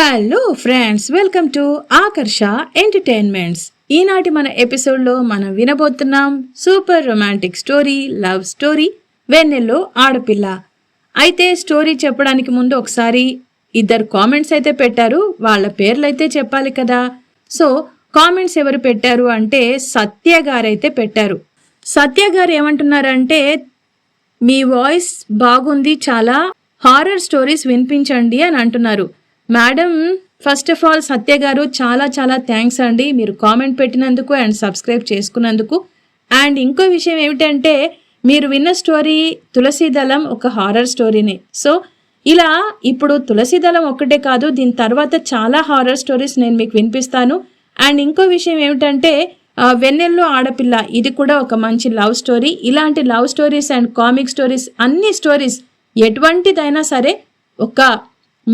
Hello friends welcome to Akarsha entertainments ఈనాటి మన ఎపిసోడ్లో మనం వినబోతున్నాం super romantic story love story వెన్నెల్లో ఆడపిల్ల. అయితే స్టోరీ చెప్పడానికి ముందు ఒకసారి ఇద్దరు కామెంట్స్ అయితే పెట్టారు వాళ్ళ పేర్లు అయితే చెప్పాలి కదా. సో కామెంట్స్ ఎవరు పెట్టారు అంటే సత్య గారైతే పెట్టారు. సత్య గారు ఏమంటున్నారంటే మీ వాయిస్ బాగుంది చాలా హారర్ స్టోరీస్ వినిపించండి అని అంటున్నారు. Madam first of all Satya గారు చాలా చాలా థ్యాంక్స్ అండి. మీరు కామెంట్ పెట్టినందుకు అండ్ సబ్స్క్రైబ్ చేసుకున్నందుకు. అండ్ ఇంకో విషయం ఏమిటంటే మీరు విన్న స్టోరీ తులసీదళం ఒక హారర్ స్టోరీనే సో ఇలా ఇప్పుడు తులసీదళం ఒక్కటే కాదు దీని తర్వాత చాలా హారర్ స్టోరీస్ నేను మీకు వినిపిస్తాను. అండ్ ఇంకో విషయం ఏమిటంటే వెన్నెల్లో ఆడపిల్ల ఇది కూడా ఒక మంచి లవ్ స్టోరీ ఇలాంటి love stories and comic stories అన్ని స్టోరీస్ ఎటువంటిదైనా సరే ఒక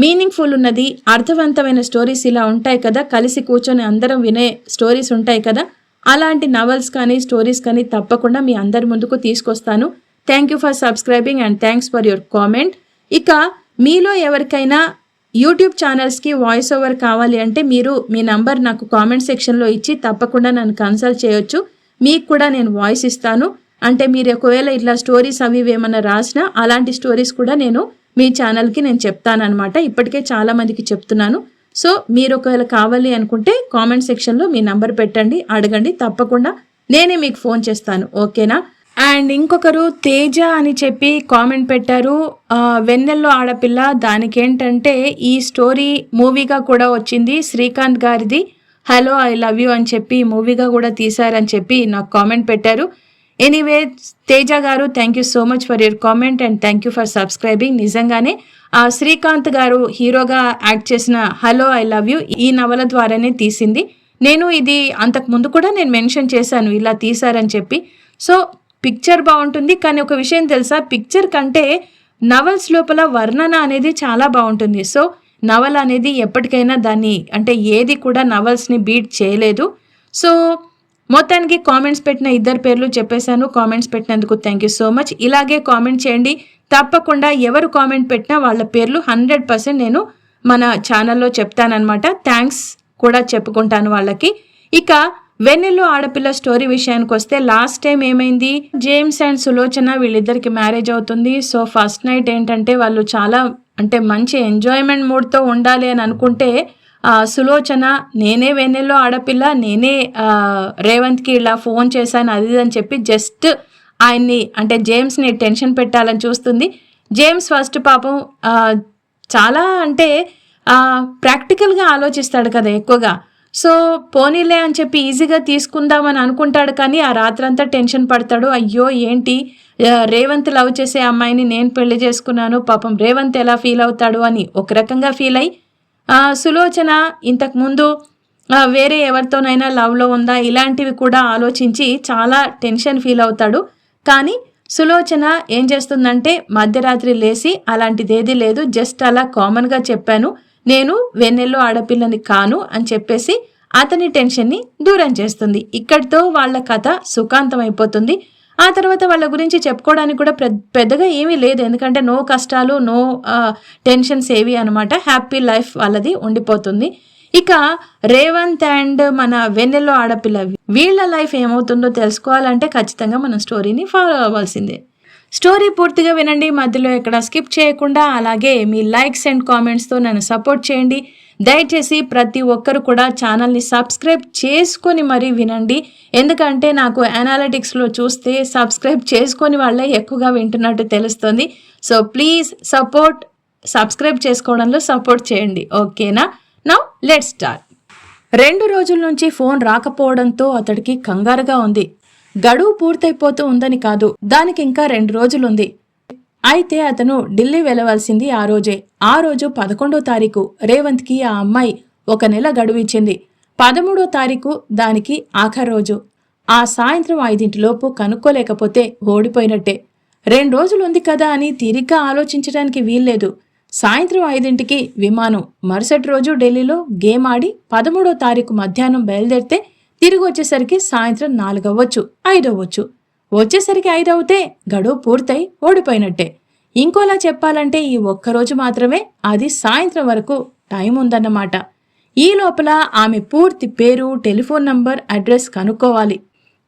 మీనింగ్ఫుల్ ఉన్నది అర్థవంతమైన స్టోరీస్ ఇలా ఉంటాయి కదా కలిసి కూర్చొని అందరం వినే స్టోరీస్ ఉంటాయి కదా అలాంటి నవల్స్ కానీ స్టోరీస్ కానీ తప్పకుండా మీ అందరి ముందుకు తీసుకొస్తాను. Thank you for subscribing and thanks for your comment ఇక మీలో ఎవరికైనా యూట్యూబ్ ఛానల్స్కి వాయిస్ ఓవర్ కావాలి అంటే మీరు మీ నంబర్ నాకు కామెంట్ సెక్షన్లో ఇచ్చి తప్పకుండా నన్ను కన్సల్ట్ చేయొచ్చు. మీకు కూడా నేను వాయిస్ ఇస్తాను. అంటే మీరు ఒకవేళ ఇట్లా స్టోరీస్ అవి ఇవి రాసినా అలాంటి స్టోరీస్ కూడా నేను మీ ఛానల్కి నేను చెప్తానమాట ఇప్పటికే చాలామందికి చెప్తున్నాను. సో మీరు ఒకవేళ కావాలి అనుకుంటే కామెంట్ సెక్షన్లో మీ నంబర్ పెట్టండి అడగండి తప్పకుండా నేనే మీకు ఫోన్ చేస్తాను. ఓకేనా? అండ్ ఇంకొకరు తేజ అని చెప్పి కామెంట్ పెట్టారు. వెన్నెల్లో ఆడపిల్ల దానికి ఏంటంటే ఈ స్టోరీ మూవీగా కూడా వచ్చింది శ్రీకాంత్ గారిది. హలో ఐ లవ్ యూ అని చెప్పి మూవీగా కూడా తీశారని చెప్పి నాకు కామెంట్ పెట్టారు. ఎనీవే తేజ గారు thank you so much for your comment and thank you for subscribing నిజంగానే ఆ శ్రీకాంత్ గారు హీరోగా యాక్ట్ చేసిన హలో ఐ లవ్ యూ ఈ నవల ద్వారానే తీసింది. నేను ఇది అంతకు ముందు కూడా నేను మెన్షన్ చేశాను ఇలా తీశారని చెప్పి. సో పిక్చర్ బాగుంటుంది కానీ ఒక విషయం తెలుసా? పిక్చర్ కంటే నవల్స్ లోపల వర్ణన అనేది చాలా బాగుంటుంది. సో నవల అనేది ఎప్పటికైనా దాన్ని అంటే ఏది కూడా నవల్స్ని బీట్ చేయలేదు. సో మొత్తానికి కామెంట్స్ పెట్టిన ఇద్దరు పేర్లు చెప్పేశాను. కామెంట్స్ పెట్టినందుకు థ్యాంక్ యూ సో మచ్ ఇలాగే కామెంట్ చేయండి. తప్పకుండా ఎవరు కామెంట్ పెట్టినా వాళ్ళ పేర్లు హండ్రెడ్ పర్సెంట్ నేను మన ఛానల్లో చెప్తానమాట థ్యాంక్స్ కూడా చెప్పుకుంటాను వాళ్ళకి. ఇక వెన్నెల్లో ఆడపిల్ల స్టోరీ విషయానికి వస్తే లాస్ట్ టైం ఏమైంది? జేమ్స్ అండ్ సులోచన వీళ్ళిద్దరికి మ్యారేజ్ అవుతుంది. సో ఫస్ట్ నైట్ ఏంటంటే వాళ్ళు చాలా అంటే మంచి ఎంజాయ్మెంట్ మూడ్తో ఉండాలి అని అనుకుంటే సులోచన నేనే వెన్నెల్లో ఆడపిల్ల నేనే రేవంత్కి ఇలా ఫోన్ చేశాను అది ఇది అని చెప్పి జస్ట్ ఆయన్ని అంటే జేమ్స్ని టెన్షన్ పెట్టాలని చూస్తుంది. జేమ్స్ ఫస్ట్ పాపం చాలా అంటే ప్రాక్టికల్గా ఆలోచిస్తాడు కదా ఎక్కువగా. సో పోనీలే అని చెప్పి ఈజీగా తీసుకుందామని అనుకుంటాడు కానీ ఆ రాత్రంతా టెన్షన్ పడతాడు. అయ్యో ఏంటి? రేవంత్ లవ్ చేసే అమ్మాయిని నేను పెళ్ళి చేసుకున్నాను పాపం రేవంత్ ఎలా ఫీల్ అవుతాడు అని ఒక రకంగా ఫీల్ అయ్యి సులోచన ఇంతకుముందు వేరే ఎవరితోనైనా లవ్లో ఉందా? ఇలాంటివి కూడా ఆలోచించి చాలా టెన్షన్ ఫీల్ అవుతాడు. కానీ సులోచన ఏం చేస్తుందంటే మధ్యరాత్రి లేచి అలాంటిదేది లేదు జస్ట్ అలా కామన్గా చెప్పాను. నేను వెన్నెల్లో ఆడపిల్లని కాను అని చెప్పేసి అతని టెన్షన్ని దూరం చేస్తుంది. ఇక్కడితో వాళ్ళ కథ సుఖాంతం అయిపోతుంది ఆ తర్వాత వాళ్ళ గురించి చెప్పుకోవడానికి కూడా పెద్ద- పెద్దగా ఏమీ లేదు. ఎందుకంటే నో కష్టాలు నో టెన్షన్స్ ఏవి అనమాట హ్యాపీ లైఫ్ వాళ్ళది ఉండిపోతుంది. ఇక రేవంత్ అండ్ మన వెన్నెల్లో ఆడపిల్ల వీళ్ళ లైఫ్ ఏమవుతుందో తెలుసుకోవాలంటే ఖచ్చితంగా మన స్టోరీని ఫాలో అవ్వాల్సిందే. స్టోరీ పూర్తిగా వినండి. మధ్యలో ఎక్కడ స్కిప్ చేయకుండా అలాగే మీ లైక్స్ అండ్ కామెంట్స్తో నన్ను సపోర్ట్ చేయండి. దయచేసి ప్రతి ఒక్కరు కూడా ఛానల్ని సబ్స్క్రైబ్ చేసుకొని మరీ వినండి. ఎందుకంటే నాకు అనాలిటిక్స్లో చూస్తే సబ్స్క్రైబ్ చేసుకొని వాళ్ళే ఎక్కువగా వింటున్నట్టు తెలుస్తుంది. సో ప్లీజ్ సపోర్ట్ సబ్స్క్రైబ్ చేసుకోవడంలో సపోర్ట్ చేయండి. ఓకేనా? నౌ లెట్ స్టార్ట్ రెండు రోజుల నుంచి ఫోన్ రాకపోవడంతో అతడికి కంగారుగా ఉంది. గడువు పూర్తయిపోతూ ఉందని కాదు దానికి ఇంకా రెండు రోజులుంది. అయితే అతను ఢిల్లీ వెళ్ళవలసింది ఆ రోజే. ఆ రోజు పదకొండో తారీఖు రేవంత్కి ఆ అమ్మాయి ఒక నెల గడువు ఇచ్చింది. పదమూడో తారీఖు దానికి ఆఖరి రోజు. ఆ సాయంత్రం ఐదింటిలోపు కనుక్కోలేకపోతే ఓడిపోయినట్టే. రెండు రోజులు ఉంది కదా అని తిరిగ్గా ఆలోచించడానికి వీల్లేదు. సాయంత్రం ఐదింటికి విమానం. మరుసటి రోజు ఢిల్లీలో గేమ్ ఆడి పదమూడో తారీఖు మధ్యాహ్నం బయలుదేరితే తిరిగి వచ్చేసరికి సాయంత్రం నాలుగవ్వచ్చు ఐదవ్వచ్చు. వచ్చేసరికి ఐదవుతే గడువు పూర్తయి ఓడిపోయినట్టే. ఇంకోలా చెప్పాలంటే ఈ ఒక్కరోజు మాత్రమే అది సాయంత్రం వరకు టైం ఉందన్నమాట. ఈ లోపల ఆమె పూర్తి పేరు టెలిఫోన్ నంబర్ అడ్రస్ కనుక్కోవాలి.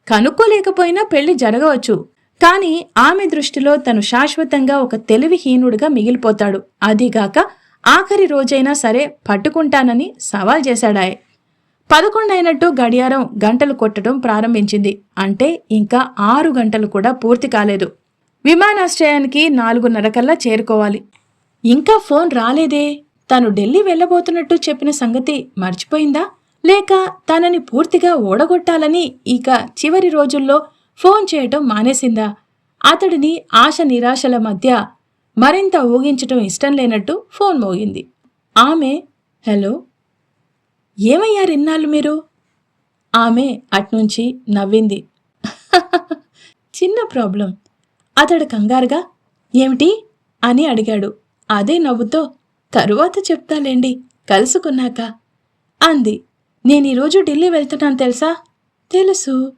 కనుక్కోలేకపోయినా పెళ్ళి జరగవచ్చు. కానీ ఆమె దృష్టిలో తను శాశ్వతంగా ఒక తెలివిహీనుడిగా మిగిలిపోతాడు. అదిగాక ఆఖరి రోజైనా సరే పట్టుకుంటానని సవాల్ చేశాడాయే. పదకొండైనట్టు గడియారం గంటలు కొట్టడం ప్రారంభించింది. అంటే ఇంకా ఆరు గంటలు కూడా పూర్తి కాలేదు. విమానాశ్రయానికి నాలుగున్నర కల్లా చేరుకోవాలి. ఇంకా ఫోన్ రాలేదే? తను ఢిల్లీ వెళ్ళబోతున్నట్టు చెప్పిన సంగతి మర్చిపోయిందా? లేక తనని పూర్తిగా ఓడగొట్టాలని ఇక చివరి రోజుల్లో ఫోన్ చేయటం మానేసిందా? అతడిని ఆశ నిరాశల మధ్య మరింత ఊగించటం ఇష్టం లేనట్టు ఫోన్ మోగింది. ఆమె హలో ఏమయ్యారు ఇన్నాళ్ళు మీరు? ఆమె అట్నుంచి నవ్వింది. చిన్న ప్రాబ్లం. అతడు కంగారుగా ఏమిటి? అని అడిగాడు. అదే నవ్వుతో తరువాత చెప్తాలేండి కలుసుకున్నాక. అంది. నేను ఈరోజు ఢిల్లీ వెళ్తున్నాను తెలుసా? తెలుసు.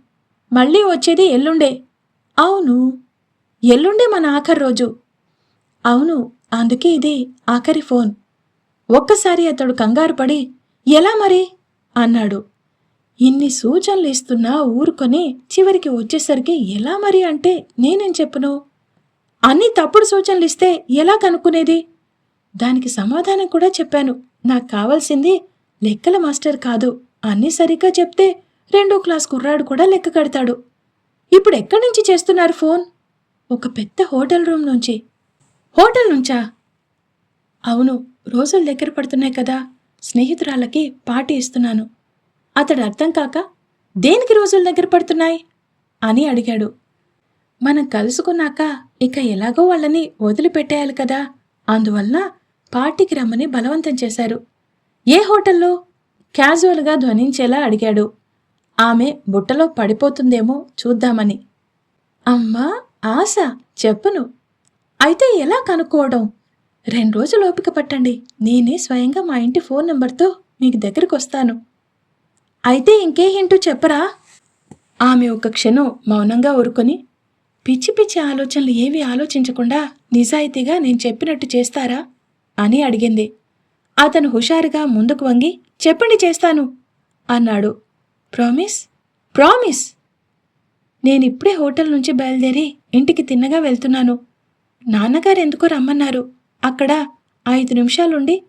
మళ్ళీ వచ్చేది ఎల్లుండే. అవును. ఎల్లుండే మన ఆఖరి రోజు. అవును అందుకే ఇది ఆఖరి ఫోన్. ఒక్కసారి అతడు కంగారు పడి ఎలా మరి? అన్నాడు. ఇన్ని సూచనలు ఇస్తున్నా ఊరుకొని చివరికి వచ్చేసరికి ఎలా మరి అంటే నేనేం చెప్పును? అన్ని తప్పుడు సూచనలు ఇస్తే ఎలా కనుక్కునేది? దానికి సమాధానం కూడా చెప్పాను. నాకు కావాల్సింది లెక్కల మాస్టర్ కాదు. అన్నీ సరిగ్గా చెప్తే రెండో క్లాస్ కుర్రాడు కూడా లెక్క కడతాడు. ఇప్పుడు ఎక్కడి నుంచి చేస్తున్నారు ఫోన్? ఒక పెద్ద హోటల్ రూమ్ నుంచి. హోటల్ నుంచా? అవును. రోజులు దగ్గర పడుతున్నాయి కదా. స్నేహితురాళ్ళకి పార్టీ ఇస్తున్నాను. అతడు అర్థం కాక దేనికి రోజులు దగ్గర పడుతున్నాయి? అని అడిగాడు. మనం కలుసుకున్నాక ఇక ఎలాగో వాళ్ళని వదిలిపెట్టేయాలి కదా. అందువలన పార్టీకి రమ్మని బలవంతం చేశారు. ఏ హోటల్లో? క్యాజువల్గా ధ్వనించేలా అడిగాడు. ఆమె బుట్టలో పడిపోతుందేమో చూద్దామని. అమ్మా ఆశ చెప్పను. అయితే ఎలా కనుక్కోవడం? రెండు రోజులు ఓపిక పట్టండి. నేనే స్వయంగా మా ఇంటి ఫోన్ నెంబర్తో మీకు దగ్గరికి వస్తాను. అయితే ఇంకే హింటూ చెప్పరా? ఆమె ఒక క్షణం మౌనంగా ఊరుకొని పిచ్చి పిచ్చి ఆలోచనలు ఏవి ఆలోచించకుండా నిజాయితీగా నేను చెప్పినట్టు చేస్తారా అని అడిగింది. అతను హుషారుగా ముందుకు వంగి చెప్పండి చేస్తాను అన్నాడు. ప్రామిస్? ప్రామిస్? నేనిప్పుడే హోటల్ నుంచి బయలుదేరి ఇంటికి తిన్నగా వెళ్తున్నాను. నాన్నగారు ఎందుకో రమ్మన్నారు. అక్కడ ఐదు నిమిషాలుండి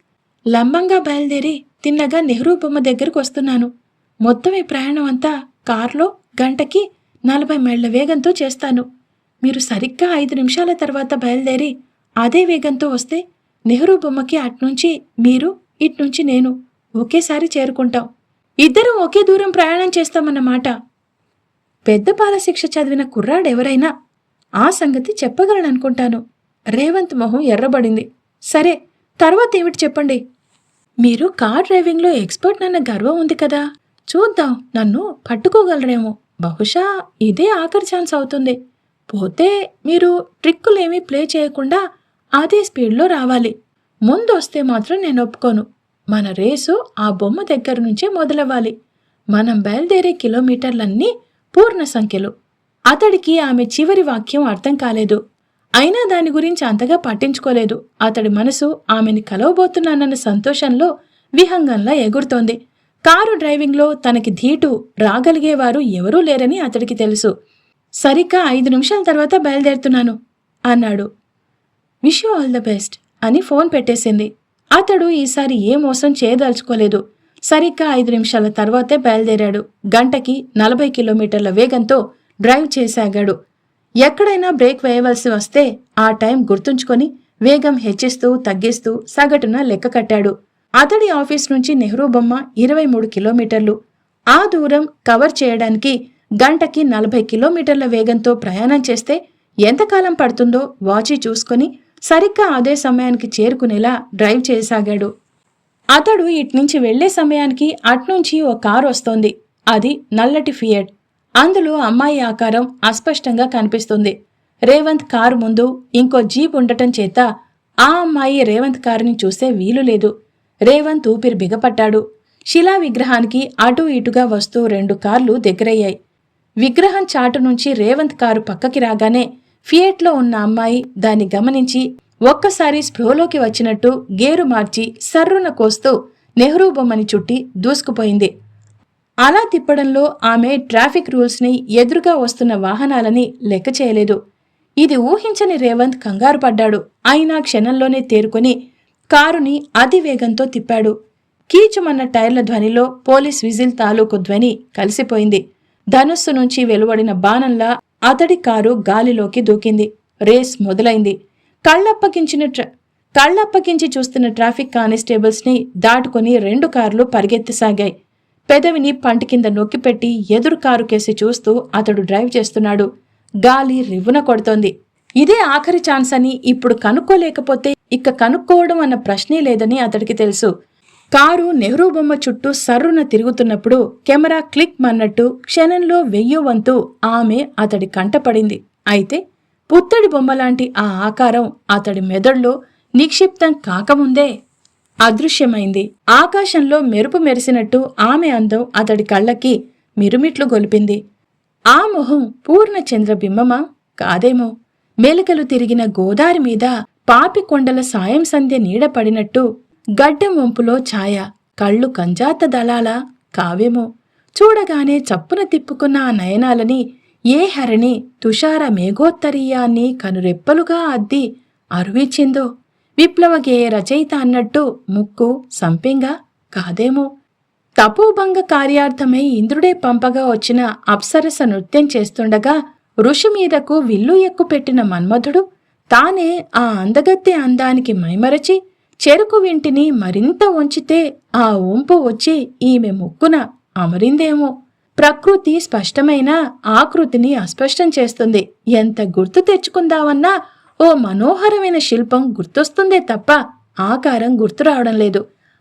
లంబంగా బయలుదేరి తిన్నగా నెహ్రూ బొమ్మ దగ్గరకు వస్తున్నాను. మొత్తం ఈ ప్రయాణం అంతా కారులో గంటకి నలభై మైళ్ళ వేగంతో చేస్తాను. మీరు సరిగ్గా ఐదు నిమిషాల తర్వాత బయలుదేరి అదే వేగంతో వస్తే నెహ్రూ బొమ్మకి అట్నుంచి మీరు ఇట్నుంచి నేను ఒకేసారి చేరుకుంటాం. ఇద్దరం ఒకే దూరం ప్రయాణం చేస్తామన్నమాట. పెద్ద పాల శిక్ష చదివిన కుర్రాడెవరైనా ఆ సంగతి చెప్పగలననుకుంటాను. రేవంత్ మొహం ఎర్రబడింది. సరే తర్వాత ఏమిటి చెప్పండి? మీరు కార్ డ్రైవింగ్లో ఎక్స్పర్ట్ నన్న గర్వం ఉంది కదా. చూద్దాం నన్ను పట్టుకోగలరేమో. బహుశా ఇదే ఆఖరి ఛాన్స్ అవుతుంది. పోతే మీరు ట్రిక్కులేమీ ప్లే చేయకుండా అదే స్పీడ్లో రావాలి. ముందు వస్తే మాత్రం నేను ఒప్పుకోను. మన రేసు ఆ బొమ్మ దగ్గర నుంచే మొదలవ్వాలి. మనం బయలుదేరే కిలోమీటర్లన్నీ పూర్ణ సంఖ్యలు. అతడికి ఆమె చివరి వాక్యం అర్థం కాలేదు. అయినా దాని గురించి అంతగా పట్టించుకోలేదు. అతడి మనసు ఆమెని కలవబోతున్నానన్న సంతోషంలో విహంగంలా ఎగురుతోంది. కారు డ్రైవింగ్లో తనకి ధీటు రాగలిగేవారు ఎవరూ లేరని అతడికి తెలుసు. సరిగ్గా ఐదు నిమిషాల తర్వాత బయలుదేరుతున్నాను అన్నాడు. Wish you all the best అని ఫోన్ పెట్టేసింది. అతడు ఈసారి ఏ మోసం చేయదలుచుకోలేదు. సరిగ్గా ఐదు నిమిషాల తర్వాతే బయలుదేరాడు. గంటకి నలభై కిలోమీటర్ల వేగంతో డ్రైవ్ చేసాగాడు. ఎక్కడైనా బ్రేక్ వేయవలసి వస్తే ఆ టైం గుర్తుంచుకొని వేగం హెచ్చిస్తూ తగ్గిస్తూ సగటున లెక్క కట్టాడు. అతడి ఆఫీస్ నుంచి నెహ్రూ బొమ్మ ఇరవై మూడు కిలోమీటర్లు. ఆ దూరం కవర్ చేయడానికి గంటకి నలభై కిలోమీటర్ల వేగంతో ప్రయాణం చేస్తే ఎంతకాలం పడుతుందో వాచి చూసుకొని సరిగ్గా అదే సమయానికి చేరుకునేలా డ్రైవ్ చేయసాగాడు. అతడు ఇట్నుంచి వెళ్ళే సమయానికి అట్నుంచి ఓ కారు వస్తోంది. అది నల్లటి ఫియట్. అందులో అమ్మాయి ఆకారం అస్పష్టంగా కనిపిస్తుంది. రేవంత్ కారు ముందు ఇంకో జీప్ ఉండటం చేత ఆ అమ్మాయి రేవంత్ కారుని చూసే వీలు లేదు. రేవంత్ ఊపిరి బిగపట్టాడు. శిలా విగ్రహానికి అటూ ఇటుగా వస్తూ రెండు కార్లు దగ్గరయ్యాయి. విగ్రహం చాటు నుంచి రేవంత్ కారు పక్కకి రాగానే ఫియేట్లో ఉన్న అమ్మాయి దాన్ని గమనించి ఒక్కసారి స్పృహలోకి వచ్చినట్టు గేరు మార్చి సర్రున కోస్తూ నెహ్రూ బొమ్మని చుట్టి దూసుకుపోయింది. అలా తిప్పడంలో ఆమె ట్రాఫిక్ రూల్స్ని ఎదురుగా వస్తున్న వాహనాలని లెక్క చేయలేదు. ఇది ఊహించని రేవంత్ కంగారు పడ్డాడు. అయినా క్షణంలోనే తేరుకొని కారుని అతి వేగంతో తిప్పాడు. కీచుమన్న టైర్ల ధ్వనిలో పోలీస్ విజిల్ తాలూకు ధ్వని కలిసిపోయింది. ధనుస్సు నుంచి వెలువడిన బాణంలా అతడి కారు గాలిలోకి దూకింది. రేస్ మొదలైంది. కళ్ళప్పగించిన ట్ర కళ్ళప్పగించి చూస్తున్న ట్రాఫిక్ కానిస్టేబుల్స్ని దాటుకుని రెండు కార్లు పరిగెత్తసాగాయి. పెదవిని పంటి కింద నొక్కిపెట్టి ఎదురు కారు కేసి చూస్తూ అతడు డ్రైవ్ చేస్తున్నాడు. గాలి రివ్వున కొడుతోంది. ఇదే ఆఖరి ఛాన్స్ అని ఇప్పుడు కనుక్కోలేకపోతే ఇక కనుక్కోవడం అన్న ప్రశ్నే లేదని అతడికి తెలుసు. కారు నెహ్రూ బొమ్మ చుట్టూ సర్రున తిరుగుతున్నప్పుడు కెమెరా క్లిక్ మన్నట్టు క్షణంలో వెయ్యో వంతు ఆమె అతడి కంటపడింది అయితే పుత్తడి బొమ్మలాంటి ఆ ఆకారం అతడి మెదడులో నిక్షిప్తం కాకముందే అదృశ్యమైంది. ఆకాశంలో మెరుపు మెరిసినట్టు ఆమె అందం అతడి కళ్ళకి మిరుమిట్లు గొలిపింది. ఆ మొహం పూర్ణ చంద్రబింబమా? కాదేమో. మెలికలు తిరిగిన గోదారి మీద పాపి కొండల సాయం సంధ్య నీడ పడినట్టు గడ్డం వంపులో ఛాయ కళ్ళు కంజాత దళాలా కావేమో. చూడగానే చప్పున తిప్పుకున్న ఆ నయనాలని ఏ హరిణి తుషార మేఘోత్తరీయాన్ని కనురెప్పలుగా అద్ది అరువిచ్చిందో విప్లవ గేయ రచయిత అన్నట్టు ముక్కు సంపెంగా కాదేమో. తపోభంగ కార్యార్థమై ఇంద్రుడే పంపగా వచ్చిన అప్సరస నృత్యం చేస్తుండగా ఋషి మీదకు విల్లు ఎక్కుపెట్టిన మన్మధుడు తానే ఆ అందగత్తె అందానికి మైమరచి చెరుకు వింటిని మరింత ఉంచితే ఆ ఒంపు వచ్చి ఈమె ముక్కున అమరిందేమో. ప్రకృతి స్పష్టమైన ఆకృతిని అస్పష్టం చేస్తుంది. ఎంత గుర్తు తెచ్చుకుందామన్నా ఓ మనోహరమైన శిల్పం గుర్తొస్తుందే తప్ప ఆకారం గుర్తు రావడం లేదు.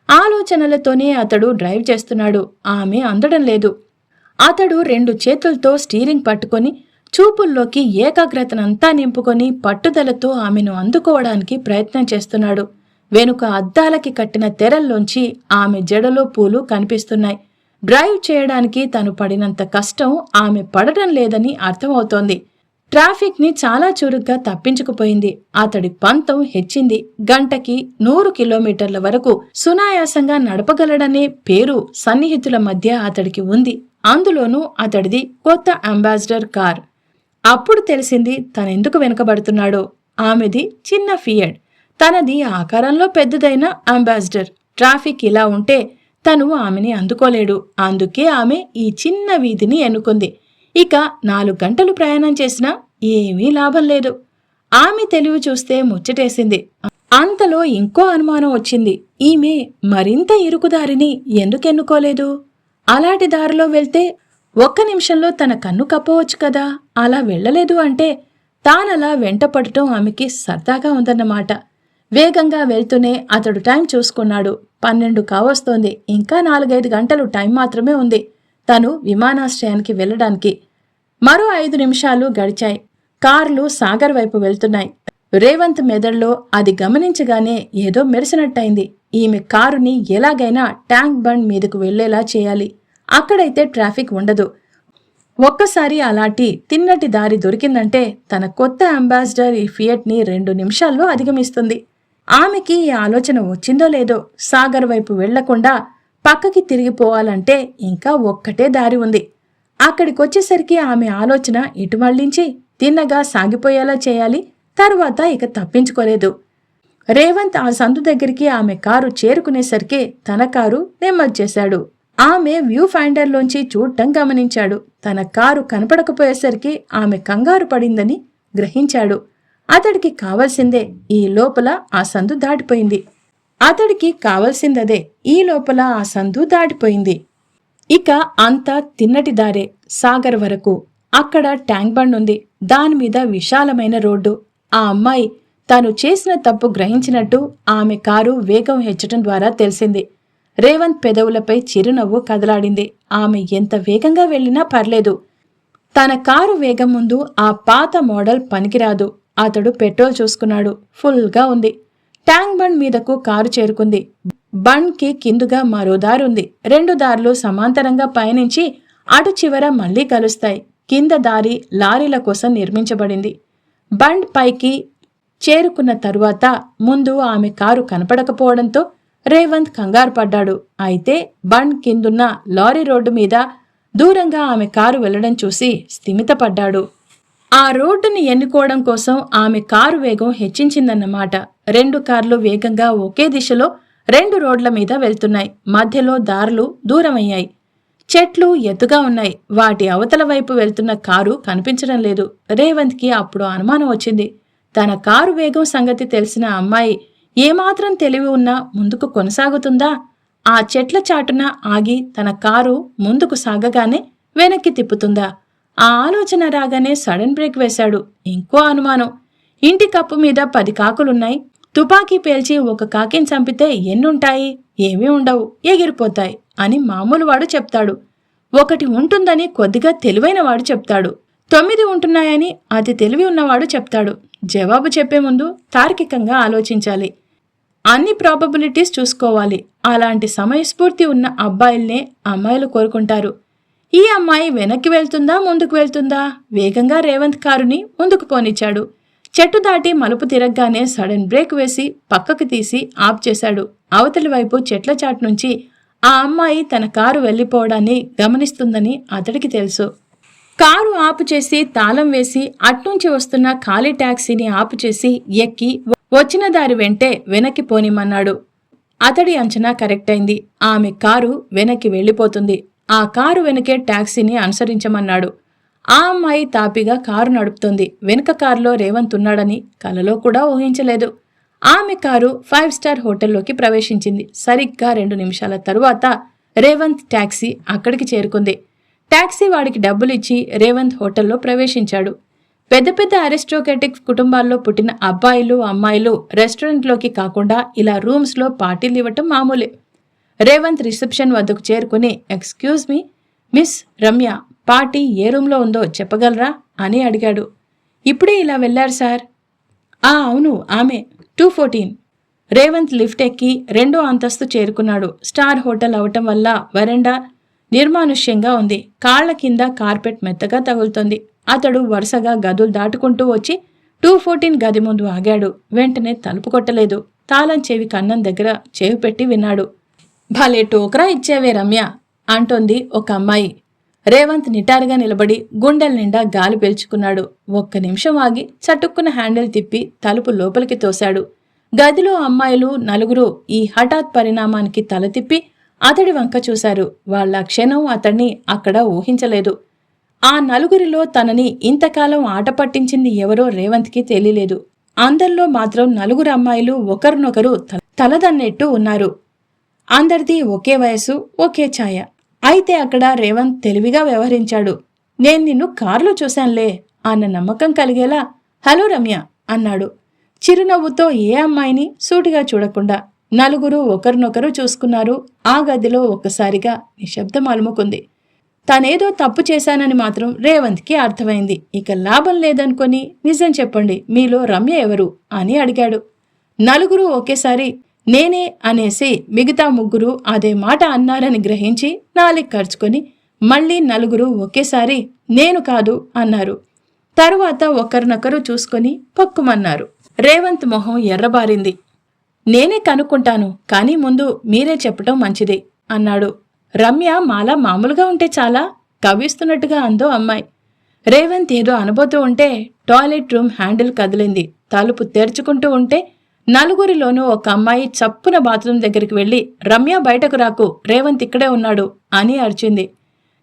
ఆలోచనలతోనే అతడు డ్రైవ్ చేస్తున్నాడు. ఆమె అందడం లేదు. అతడు రెండు చేతులతో స్టీరింగ్ పట్టుకొని చూపుల్లోకి ఏకాగ్రతనంతా నింపుకొని పట్టుదలతో ఆమెను అందుకోవడానికి ప్రయత్నం చేస్తున్నాడు. వెనుక అద్దాలకి కట్టిన తెరల్లోంచి ఆమె జడలో పూలు కనిపిస్తున్నాయి. డ్రైవ్ చేయడానికి తను పడినంత కష్టం ఆమె పడటం లేదని అర్థమవుతోంది. ట్రాఫిక్ని చాలా చురుగ్గా తప్పించుకుపోయింది. అతడి పంతం హెచ్చింది. గంటకి నూరు కిలోమీటర్ల వరకు సునాయాసంగా నడపగలడనే పేరు సన్నిహితుల మధ్య అతడికి ఉంది. అందులోనూ అతడిది కొత్త అంబాసిడర్ కార్. అప్పుడు తెలిసింది తనెందుకు వెనుకబడుతున్నాడో. ఆమెది చిన్న ఫియడ్ తనది ఆకారంలో పెద్దదైన అంబాసిడర్. ట్రాఫిక్ ఇలా ఉంటే తను ఆమెని అందుకోలేడు. అందుకే ఆమె ఈ చిన్న వీధిని ఎన్నుకుంది. ఇక నాలుగు గంటలు ప్రయాణం చేసినా ఏమీ లాభం లేదు. ఆమె తెలివి చూస్తే ముచ్చటేసింది. అంతలో ఇంకో అనుమానం వచ్చింది. ఈమె మరింత ఇరుకుదారిని ఎందుకెన్నుకోలేదు? అలాంటి దారిలో వెళ్తే ఒక్క నిమిషంలో తన కన్ను కప్పవచ్చు కదా? అలా వెళ్ళలేదు అంటే తానలా వెంటపడటం ఆమెకి సరదాగా ఉందన్నమాట. వేగంగా వెళ్తూనే అతడు టైం చూసుకున్నాడు. పన్నెండు కావస్తోంది. ఇంకా నాలుగైదు గంటలు టైం మాత్రమే ఉంది. తను విమానాశ్రయానికి వెళ్ళడానికి మరో ఐదు నిమిషాలు గడిచాయి. కార్లు సాగర్ వైపు వెళ్తున్నాయి. రేవంత్ మెదడులో అది గమనించగానే ఏదో మెరిసినట్టయింది. ఈమె కారుని ఎలాగైనా ట్యాంక్ బండ్ మీదకు వెళ్ళేలా చేయాలి. అక్కడైతే ట్రాఫిక్ ఉండదు. ఒక్కసారి అలాంటి తిన్నటి దారి దొరికిందంటే తన కొత్త అంబాసిడర్ ఈ ఫియట్ని రెండు నిమిషాల్లో అధిగమిస్తుంది. ఆమెకి ఈ ఆలోచన వచ్చిందో లేదో సాగర్ వైపు వెళ్ళకుండా పక్కకి తిరిగిపోవాలంటే ఇంకా ఒక్కటే దారి ఉంది. అక్కడికొచ్చేసరికి ఆమె ఆలోచన ఇటు మళ్ళించి తిన్నగా సాగిపోయేలా చేయాలి. తరువాత ఇక తప్పించుకోలేదు. రేవంత్ ఆ సందు దగ్గరికి ఆమె కారు చేరుకునేసరికి తన కారు నెమ్మది చేశాడు. ఆమె వ్యూ ఫైండర్లోంచి చూడటం గమనించాడు. తన కారు కనపడకపోయేసరికి ఆమె కంగారు పడిందని గ్రహించాడు. అతడికి కావలసిందే ఈ లోపల ఆ సందు దాటిపోయింది. అతడికి కావలసిందదే. ఈ లోపల ఆ సందు దాటిపోయింది. ఇక అంతా తిన్నటి దారే సాగర్ వరకు. అక్కడ ట్యాంక్ బండ్ ఉంది. దానిమీద విశాలమైన రోడ్డు. ఆ అమ్మాయి తాను చేసిన తప్పు గ్రహించినట్టు ఆమె కారు వేగం హెచ్చటం ద్వారా తెలిసింది. రేవంత్ పెదవులపై చిరునవ్వు కదలాడింది. ఆమె ఎంత వేగంగా వెళ్ళినా పర్లేదు. తన కారు వేగం ముందు ఆ పాత మోడల్ పనికిరాదు. అతడు పెట్రోల్ చూసుకున్నాడు. ఫుల్గా ఉంది. ట్యాంక్ బండ్ మీదకు కారు చేరుకుంది. బండ్కి కిందుగా మరో దారి ఉంది. రెండు దారులు సమాంతరంగా పయనించి అటు చివర మళ్ళీ కలుస్తాయి. కింద దారి లారీల కోసం నిర్మించబడింది. బండ్ పైకి చేరుకున్న తరువాత ముందు ఆమె కారు కనపడకపోవడంతో రేవంత్ కంగారు పడ్డాడు. అయితే బండ్ కిందున్న లారీ రోడ్డు మీద దూరంగా ఆమె కారు వెళ్ళడం చూసి స్థిమితపడ్డాడు. ఆ రోడ్డుని ఎన్నుకోవడం కోసం ఆమె కారు వేగం హెచ్చించిందన్నమాట. రెండు కార్లు వేగంగా ఒకే దిశలో రెండు రోడ్ల మీద వెళ్తున్నాయి. మధ్యలో దారులు దూరమయ్యాయి. చెట్లు ఎత్తుగా ఉన్నాయి. వాటి అవతల వైపు వెళ్తున్న కారు కనిపించడం లేదు. రేవంత్కి అప్పుడు అనుమానం వచ్చింది. తన కారు వేగం సంగతి తెలిసిన అమ్మాయి ఏమాత్రం తెలివి ఉన్నా ముందుకు కొనసాగుతుందా? ఆ చెట్ల చాటున ఆగి తన కారు ముందుకు సాగగానే వెనక్కి తిప్పుతుందా? ఆ ఆలోచన రాగానే సడన్ బ్రేక్ వేశాడు. ఇంకో అనుమానం. ఇంటి కప్పు మీద పది కాకులున్నాయి. తుపాకీ పేల్చి ఒక కాకిని చంపితే ఎన్నుంటాయి? ఏమీ ఉండవు. ఎగిరిపోతాయి అని మామూలు వాడు చెప్తాడు. ఒకటి ఉంటుందని కొద్దిగా తెలివైన వాడు చెప్తాడు. తొమ్మిది ఉంటున్నాయని అతి తెలివి ఉన్నవాడు చెప్తాడు. జవాబు చెప్పే ముందు తార్కికంగా ఆలోచించాలి. అన్ని ప్రాబబిలిటీస్ చూసుకోవాలి. అలాంటి సమయస్ఫూర్తి ఉన్న అబ్బాయిల్నే అమ్మాయిలు కోరుకుంటారు. ఈ అమ్మాయి వెనక్కి వెళ్తుందా ముందుకు వెళ్తుందా? వేగంగా రేవంత్ కారుని ముందుకు పోనిచ్చాడు. చెట్టు దాటి మలుపు తిరగగానే సడన్ బ్రేక్ వేసి పక్కకు తీసి ఆప్ చేశాడు. అవతలి వైపు చెట్ల చాటు నుంచి ఆ అమ్మాయి తన కారు వెళ్ళిపోవడాన్ని గమనిస్తుందని అతడికి తెలుసు. కారు ఆపు చేసి తాళం వేసి అట్నుంచి వస్తున్న ఖాళీ ట్యాక్సీని ఆపు చేసి ఎక్కి వచ్చిన దారి వెంటే వెనక్కి పోనిమన్నాడు. అతడి అంచనా కరెక్ట్ అయింది. ఆమె కారు వెనక్కి వెళ్ళిపోతుంది. ఆ కారు వెనకే ట్యాక్సీని అనుసరించమన్నాడు. ఆ అమ్మాయి తాపిగా కారు నడుపుతోంది. వెనుక కారులో రేవంత్ ఉన్నాడని కలలో కూడా ఊహించలేదు. ఆమె కారు ఫైవ్ స్టార్ హోటల్లోకి ప్రవేశించింది. సరిగ్గా రెండు నిమిషాల తరువాత రేవంత్ ట్యాక్సీ అక్కడికి చేరుకుంది. ట్యాక్సీ వాడికి డబ్బులిచ్చి రేవంత్ హోటల్లో ప్రవేశించాడు. పెద్ద పెద్ద అరిస్టోక్రటిక్ కుటుంబాల్లో పుట్టిన అబ్బాయిలు అమ్మాయిలు రెస్టారెంట్లోకి కాకుండా ఇలా రూమ్స్లో పార్టీలు ఇవ్వటం మామూలే. రేవంత్ రిసెప్షన్ వద్దకు చేరుకుని excuse me miss Ramya party ఏ రూమ్లో ఉందో చెప్పగలరా? అని అడిగాడు. ఇప్పుడే ఇలా వెళ్ళారు సార్. ఆ అవును ఆమె. Two fourteen. రేవంత్ లిఫ్ట్ ఎక్కి రెండో అంతస్తు చేరుకున్నాడు. స్టార్ హోటల్ అవటం వల్ల వరండా నిర్మానుష్యంగా ఉంది. కాళ్ళ కింద కార్పెట్ మెత్తగా తగులుతోంది. అతడు వరుసగా గదులు దాటుకుంటూ వచ్చి టూ ఫోర్టీన్ గది ముందు ఆగాడు. వెంటనే తలుపు కొట్టలేదు. తాళం చెవి కన్నం దగ్గర చెవి పెట్టి విన్నాడు. భలే టోకరా ఇచ్చేవే రమ్య! అంటోంది ఒక అమ్మాయి. రేవంత్ నిటారుగా నిలబడి గుండెల నిండా గాలి పీల్చుకున్నాడు. ఒక్క నిమిషం ఆగి చటుక్కున హ్యాండిల్ తిప్పి తలుపు లోపలికి తోశాడు. గదిలో అమ్మాయిలు నలుగురు ఈ హఠాత్ పరిణామానికి తల తిప్పి అతడి వంక చూశారు. వాళ్ళ క్షణం అతన్ని అక్కడ ఊహించలేదు. ఆ నలుగురిలో తనని ఇంతకాలం ఆట పట్టించింది ఎవరో రేవంత్కి తెలియలేదు. అందరిలో మాత్రం నలుగురు అమ్మాయిలు ఒకరినొకరు తలదన్నెట్టు తలదన్నట్టు ఉన్నారు. అందరిది ఒకే వయసు ఒకే ఛాయ. అయితే అక్కడ రేవంత్ తెలివిగా వ్యవహరించాడు. నేను నిన్ను కారులో చూశానులే అన్న నమ్మకం కలిగేలా హలో రమ్య అన్నాడు. చిరునవ్వుతో ఏ అమ్మాయిని సూటిగా చూడకుండా నలుగురు ఒకరినొకరు చూసుకున్నారు. ఆ గదిలో ఒక్కసారిగా నిశ్శబ్దం అలుముకుంది. తనేదో తప్పు చేశానని మాత్రం రేవంత్కి అర్థమైంది. ఇక లాభం లేదనుకొని నిజం చెప్పండి మీలో రమ్య ఎవరు? అని అడిగాడు. నలుగురు ఒకేసారి నేనే అనేసి మిగతా ముగ్గురు అదే మాట అన్నారని గ్రహించి నాలిక్ ఖర్చుకొని మళ్ళీ నలుగురు ఒకేసారి నేను కాదు అన్నారు. తరువాత ఒకరినొకరు చూసుకొని పక్కుమన్నారు. రేవంత్ మొహం ఎర్రబారింది. నేనే కనుక్కుంటాను కానీ ముందు మీరే చెప్పటం మంచిది అన్నాడు. రమ్య మాలా మామూలుగా ఉంటే చాలా కవ్విస్తున్నట్టుగా అందో అమ్మాయి. రేవంత్ ఏదో అనబోతూ ఉంటే టాయిలెట్ రూమ్ హ్యాండిల్ కదిలింది. తలుపు తెరుచుకుంటూ ఉంటే నలుగురిలోనూ ఒక అమ్మాయి చప్పున బాత్రూమ్ దగ్గరికి వెళ్ళి రమ్య బయటకు రాకు రేవంత్ ఇక్కడే ఉన్నాడు అని అరిచింది.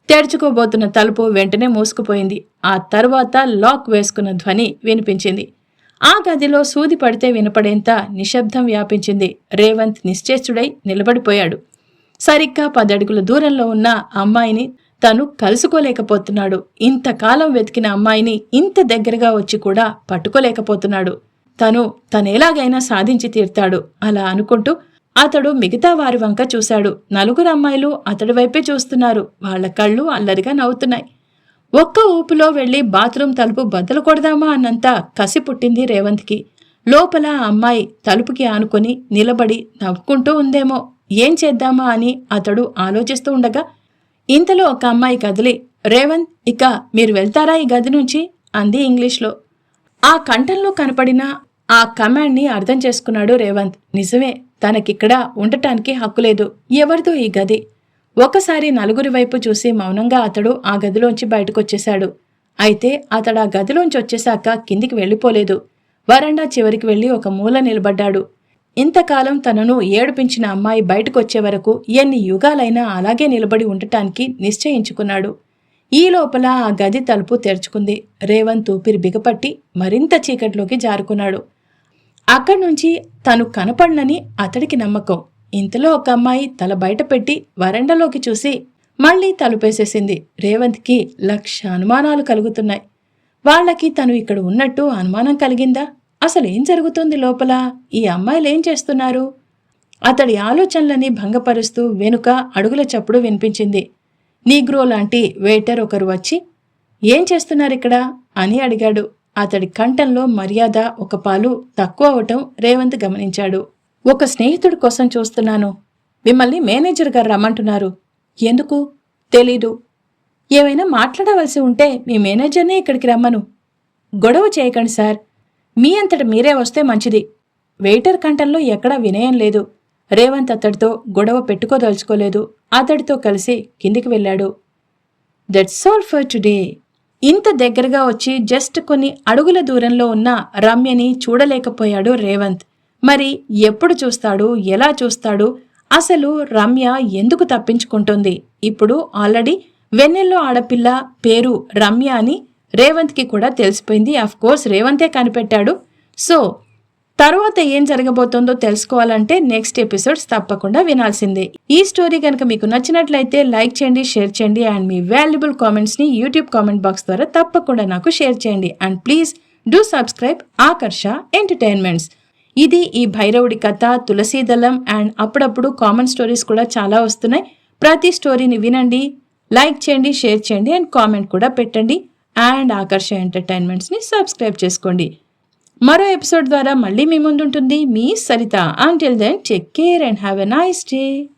తెరుచుకోబోతున్న తలుపు వెంటనే మూసుకుపోయింది. ఆ తర్వాత లాక్ వేసుకున్న ధ్వని వినిపించింది. ఆ గదిలో సూది పడితే వినపడేంత నిశ్శబ్దం వ్యాపించింది. రేవంత్ నిశ్చేష్టుడై నిలబడిపోయాడు. సరిగ్గా పదడుగుల దూరంలో ఉన్న అమ్మాయిని తను కలుసుకోలేకపోతున్నాడు. ఇంతకాలం వెతికిన అమ్మాయిని ఇంత దగ్గరగా వచ్చి కూడా పట్టుకోలేకపోతున్నాడు. తను తనేలాగైనా సాధించి తీర్తాడు అలా అనుకుంటూ అతడు మిగతా వారి వంక చూశాడు. నలుగురు అమ్మాయిలు అతడి వైపే చూస్తున్నారు. వాళ్ళ కళ్ళు అల్లరిగా నవ్వుతున్నాయి. ఒక్క ఊపులో వెళ్ళి బాత్రూమ్ తలుపు బద్దలు కొడదామా అన్నంత కసి పుట్టింది రేవంత్కి. లోపల ఆ అమ్మాయి తలుపుకి ఆనుకొని నిలబడి నవ్వుకుంటూ ఉందేమో ఏం చేద్దామా అని అతడు ఆలోచిస్తూ ఉండగా ఇంతలో ఒక అమ్మాయి కదిలి రేవంత్ ఇక మీరు వెళ్తారా ఈ గది నుంచి? అంది ఇంగ్లీష్లో. ఆ కంఠంలో కనపడిన ఆ కమాండ్ని అర్థం చేసుకున్నాడు రేవంత్. నిజమే తనకిక్కడ ఉండటానికి హక్కు లేదు ఎవరిదో ఈ గది. ఒకసారి నలుగురి వైపు చూసి మౌనంగా అతడు ఆ గదిలోంచి బయటకొచ్చేశాడు. అయితే అతడు ఆ గదిలోంచి వచ్చేశాక కిందికి వెళ్ళిపోలేదు. వరండా చివరికి వెళ్ళి ఒక మూల నిలబడ్డాడు. ఇంతకాలం తనను ఏడిపించిన అమ్మాయి బయటకొచ్చే వరకు ఎన్ని యుగాలైనా అలాగే నిలబడి ఉండటానికి నిశ్చయించుకున్నాడు. ఈ లోపల ఆ గది తలుపు తెరుచుకుంది. రేవంత్ ఊపిరి బిగపట్టి మరింత చీకట్లోకి జారుకున్నాడు. అక్కడి నుంచి తను కనపడనని అతడికి నమ్మకం. ఇంతలో ఒక అమ్మాయి తల బయట పెట్టి వరండాలోకి చూసి మళ్ళీ తలుపేసేసింది. రేవంత్కి లక్ష అనుమానాలు కలుగుతున్నాయి. వాళ్ళకి తను ఇక్కడ ఉన్నట్టు అనుమానం కలిగిందా? అసలు ఏం జరుగుతుంది లోపల? ఈ అమ్మాయిలు ఏం చేస్తున్నారు? అతడి ఆలోచనలని భంగపరుస్తూ వెనుక అడుగుల చప్పుడు వినిపించింది. నీగ్రో లాంటి వెయిటర్ ఒకరు వచ్చి ఏం చేస్తున్నారు ఇక్కడ? అని అడిగాడు. అతడి కంఠంలో మర్యాద ఒక పాలు తక్కువ అవటం రేవంత్ గమనించాడు. ఒక స్నేహితుడి కోసం చూస్తున్నాను. మిమ్మల్ని మేనేజర్ గారు రమ్మంటున్నారు. ఎందుకు? తెలీదు. ఏమైనా మాట్లాడవలసి ఉంటే మీ మేనేజర్నే ఇక్కడికి రమ్మను. గొడవ చేయకండి సార్. మీ అంతట మీరే వస్తే మంచిది. వెయిటర్ కంఠంలో ఎక్కడా వినయం లేదు. రేవంత్ అతడితో గొడవ పెట్టుకోదలుచుకోలేదు. అతడితో కలిసి కిందికి వెళ్ళాడు. That's all for today. ఇంత దగ్గరగా వచ్చి జస్ట్ కొన్ని అడుగుల దూరంలో ఉన్న రమ్యని చూడలేకపోయాడు రేవంత్. మరి ఎప్పుడు చూస్తాడు? ఎలా చూస్తాడు? అసలు రమ్య ఎందుకు తప్పించుకుంటుంది? ఇప్పుడు ఆల్రెడీ వెన్నెల్లో ఆడపిల్ల పేరు రమ్య అని రేవంత్కి కూడా తెలిసిపోయింది. కోర్స్ రేవంతే కనిపెట్టాడు. సో తర్వాత ఏం జరగబోతోందో తెలుసుకోవాలంటే నెక్స్ట్ ఎపిసోడ్స్ తప్పకుండా వినాల్సిందే. ఈ స్టోరీ కనుక మీకు నచ్చినట్లయితే లైక్ చేయండి షేర్ చేయండి అండ్ మీ వాల్యుబుల్ కామెంట్స్ని యూట్యూబ్ కామెంట్ బాక్స్ ద్వారా తప్పకుండా నాకు షేర్ చేయండి. And please do subscribe Akarsha entertainments ఇది ఈ భైరవుడి కథ తులసీదళం అండ్ అప్పుడప్పుడు కామన్ స్టోరీస్ కూడా చాలా వస్తున్నాయి. ప్రతి స్టోరీని వినండి లైక్ చేయండి షేర్ చేయండి అండ్ కామెంట్ కూడా పెట్టండి. అండ్ ఆకర్ష ఎంటర్టైన్మెంట్స్ని సబ్స్క్రైబ్ చేసుకోండి. మరో ఎపిసోడ్ ద్వారా మళ్ళీ మీ ముందుంటుంది. మీ Saritha. Until then take care and have a nice day